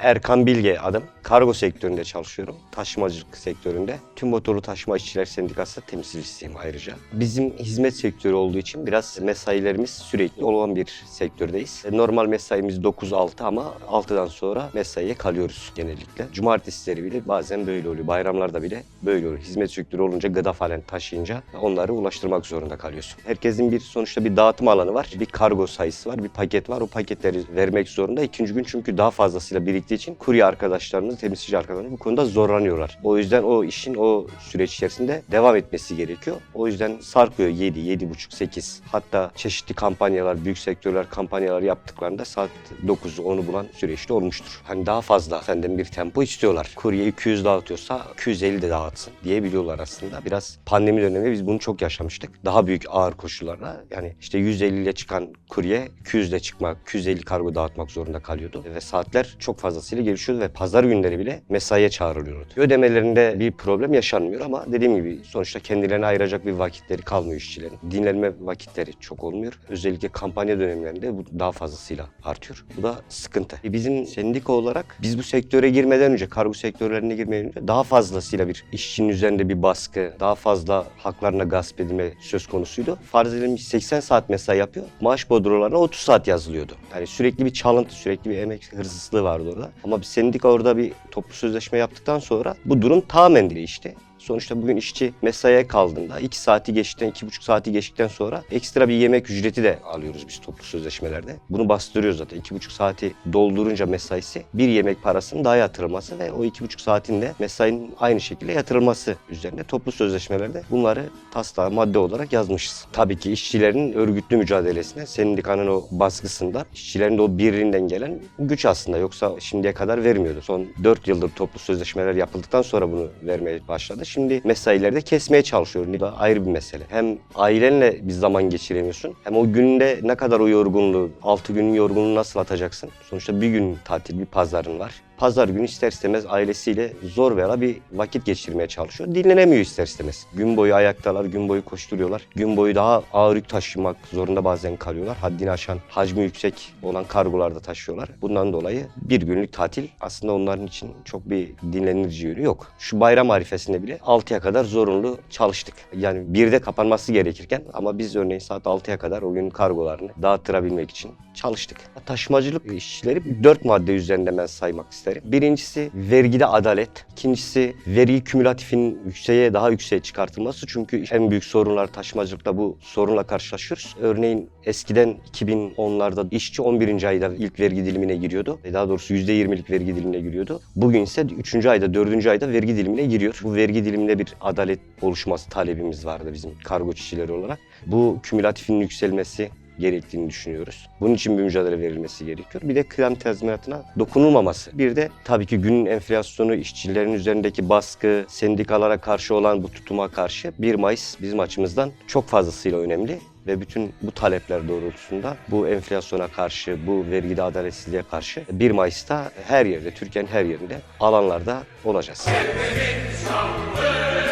Erkan Bilge adım. Kargo sektöründe çalışıyorum. Taşımacılık sektöründe. Tüm motorlu taşıma işçiler sendikası temsilcisiyim ayrıca. Bizim hizmet sektörü olduğu için biraz mesailerimiz sürekli olan bir sektördeyiz. E, Normal mesaimiz 9-6 ama 6'dan sonra mesaiye kalıyoruz genellikle. Cumartesileri bile bazen böyle oluyor. Bayramlarda bile böyle oluyor. Hizmet sektörü olunca gıda falan taşıyınca onları ulaştırmak zorunda kalıyorsun. Herkesin bir sonuçta bir dağıtım alanı var. Bir kargo sayısı var. Bir paket var. O paketleri vermek zorunda. İkinci gün çünkü daha fazlasıyla biriktiği için kurye arkadaşlarımız, temsilci arkadaşlarımız bu konuda zorlanıyorlar. O yüzden o işin o süreç içerisinde devam etmesi gerekiyor. O yüzden sarkıyor 7, 7.30, 8. Hatta çeşitli kampanyalar, büyük sektörler kampanyalar yaptıklarında saat 9'u 10'u bulan süreçte olmuştur. Hani daha fazla senden bir tempo istiyorlar. Kurye 200 dağıtıyorsa 250 de dağıtsın diyebiliyorlar aslında. Biraz pandemi döneminde biz bunu çok yaşamıştık. Daha büyük ağır koşullarla yani işte 150 ile çıkan kurye 200 ile çıkmak, 250 kargo dağıtmak zorunda kalıyordu. Ve saatler çok fazlasıyla gelişiyordu ve pazar günleri bile mesaiye çağrılıyordu. Ödemelerinde bir problem yaşanmıyor ama dediğim gibi sonuçta kendilerine ayıracak bir vakitleri kalmıyor işçilerin. Dinlenme vakitleri çok olmuyor. Özellikle kampanya dönemlerinde bu daha fazlasıyla artıyor. Bu da sıkıntı. E Bizim sendika olarak biz bu sektöre girmeden önce, kargo sektörlerine girmeden önce daha fazlasıyla bir işçinin üzerinde bir baskı, daha fazla haklarına gasp edilme söz konusuydu. Farz edelim 80 saat mesai yapıyor. Maaş bodrolarına 30 saat yazılıyordu. Yani sürekli bir çalıntı, sürekli bir emek hırsızlığı vardı orada. Ama bir sendika orada bir toplu sözleşme yaptıktan sonra bu durum tamamen değişti. Sonuçta bugün işçi mesaiye kaldığında 2 saati geçtikten, 2,5 saati geçtikten sonra ekstra bir yemek ücreti de alıyoruz biz toplu sözleşmelerde. Bunu bastırıyoruz zaten. 2,5 saati doldurunca mesaisi bir yemek parasının daha yatırılması ve o 2,5 saatin de mesainin aynı şekilde yatırılması üzerine toplu sözleşmelerde bunları taslağa madde olarak yazmışız. Tabii ki işçilerin örgütlü mücadelesine, sendikanın o baskısından, işçilerin de o birliğinden gelen güç aslında. Yoksa şimdiye kadar vermiyordu. Son 4 yıldır toplu sözleşmeler yapıldıktan sonra bunu vermeye başladı. Şimdi mesaileri de kesmeye çalışıyor. Bu da ayrı bir mesele. Hem ailenle bir zaman geçiremiyorsun. Hem o günde ne kadar o yorgunluğu, 6 günün yorgunluğunu nasıl atacaksın? Sonuçta bir gün tatil, bir pazarın var. Pazar günü ister istemez ailesiyle zor bela bir vakit geçirmeye çalışıyor. Dinlenemiyor ister istemez. Gün boyu ayaktalar, gün boyu koşturuyorlar. Gün boyu daha ağır yük taşımak zorunda bazen kalıyorlar. Haddini aşan, hacmi yüksek olan kargolarda taşıyorlar. Bundan dolayı bir günlük tatil aslında onların için çok bir dinlenici yönü yok. Şu bayram arifesinde bile 6'ya kadar zorunlu çalıştık. Yani birde kapanması gerekirken ama biz örneğin saat 6'ya kadar o gün kargolarını dağıttırabilmek için çalıştık. Taşımacılık işçileri dört madde üzerinde ben saymak isterim. Birincisi vergide adalet. İkincisi vergi kümülatifin yükseğe daha yükseğe çıkartılması. Çünkü en büyük sorunlar taşımacılıkta bu sorunla karşılaşıyoruz. Örneğin eskiden 2010'larda işçi 11. ayda ilk vergi dilimine giriyordu. E, Daha doğrusu %20'lik vergi dilimine giriyordu. Bugün ise 3. ayda 4. ayda vergi dilimine giriyor. Bu vergi diliminde bir adalet oluşması talebimiz vardı bizim kargo işçileri olarak. Bu kümülatifin yükselmesi gerektiğini düşünüyoruz. Bunun için bir mücadele verilmesi gerekiyor. Bir de kıdem tazminatına dokunulmaması. Bir de tabii ki günün enflasyonu, işçilerin üzerindeki baskı, sendikalara karşı olan bu tutuma karşı 1 Mayıs bizim açımızdan çok fazlasıyla önemli ve bütün bu talepler doğrultusunda bu enflasyona karşı, bu vergide adaletsizliğe karşı 1 Mayıs'ta her yerde, Türkiye'nin her yerinde alanlarda olacağız. Şanlı